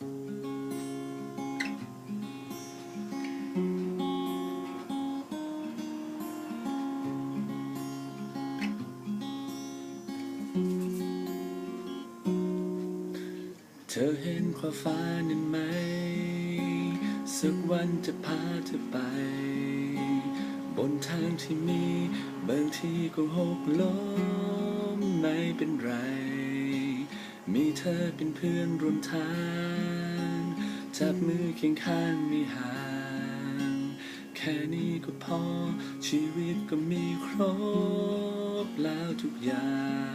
เธอเห็นความฟ้านั้นไหม สักวันจะพาเธอไป บนทางที่มี บางทีก็หกล้มไม่เป็นไร มีเธอเป็นเพื่อนร่วมทาง จับมือเคียงข้างไม่ห่าง แค่นี้ก็พอ ชีวิตก็มีครบแล้วทุกอย่าง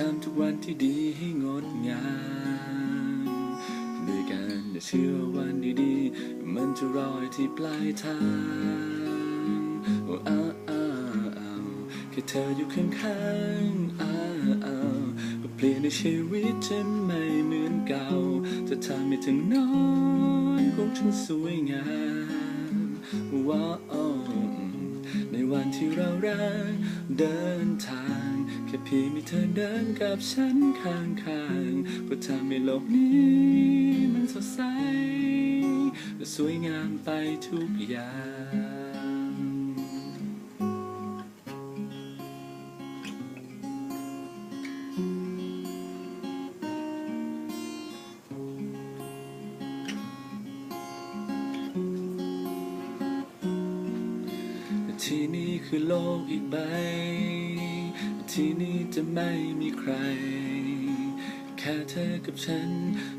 ทำทุกวันที่ดีให้งดงามด้วยกันเชื่อวันดีๆ มันจะรอยที่ปลายทางโอ้อ้าอ้าวอ้าวแค่เธออยู่ข้างๆ ในชีวิตฉันไม่เหมือนเก่าจะทำให้ถึงนอนของฉันสวยงามว้าวในวันที่เรารักเดินทางแค่เพียงมีเธอเดินกับฉันข้างข้างๆก็ทำให้โลกนี้มันสดใสและสวยงามไปทุกอย่าง ที่นี่คือโลกอีกใบ ที่นี่จะไม่มีใคร แค่เธอกับฉัน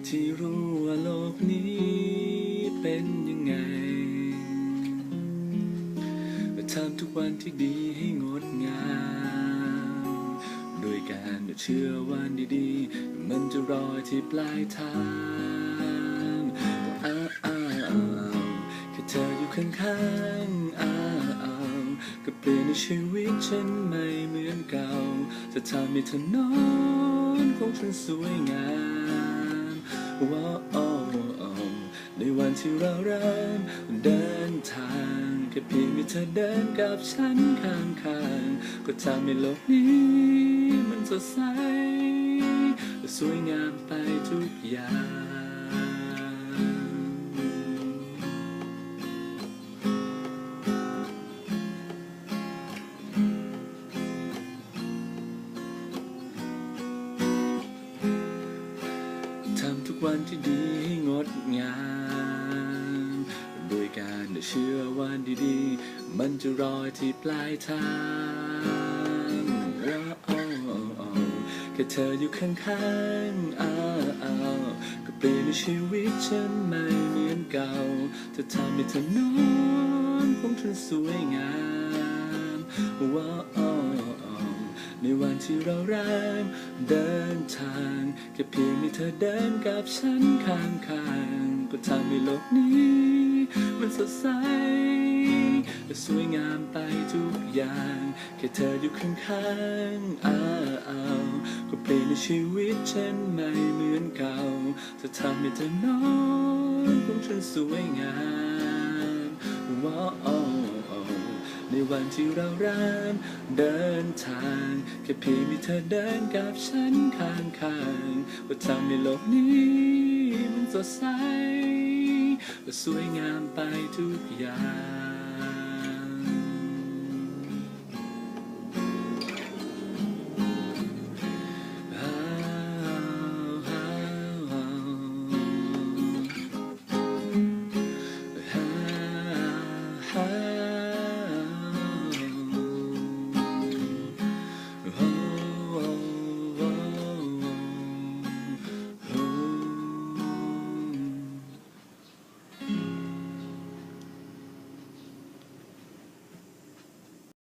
ที่รู้ว่าโลกนี้เป็นยังไงทำทุกวันที่ดีให้งดงาม โดยการเชื่อวันดีๆ มันจะรอที่ปลายทางอ้าวอ้าวแค่เธออยู่ข้าง ชีวิตฉันไม่เหมือนเก่าจะทำให้เธอนอนของฉันสวยงามว้าวโอ้โอ้ในวันที่เราเริ่มเดินทางแค่เพียงมีเธอเดินกับฉันข้างๆก็ทำให้โลกนี้มันสดใส สวยงามไปทุกอย่าง วันที่ดีให้งดงามโดยการเชื่อวันดีๆ มันจะรอที่ปลายทางวอ้าอ้าวแค่เธออยู่ข้างๆอ้าวก็เปลี่ยนชีวิตฉันไม่เหมือนเก่าจะทำให้เธอนอนของฉันสวยงามว่าอ้าว ในวันที่เราเริ่มเดินทางแค่เพียงมีเธอเดินกับฉันข้างข้างๆก็ทำให้โลกนี้ มันสดใสและสวยงามไปทุกอย่าง แค่เธออยู่ข้างข้างๆอ้าอาก็เปลี่ยนในชีวิตฉันไม่เหมือนเก่าจะทำให้เธอนอนของฉันสวยงามว้าว ในวันที่เราเริ่มเดินทางแค่เพียงมีเธอเดินกับฉันข้างข้างๆว่าทำให้โลกนี้มันสดใสและสวยงามไปทุกอย่าง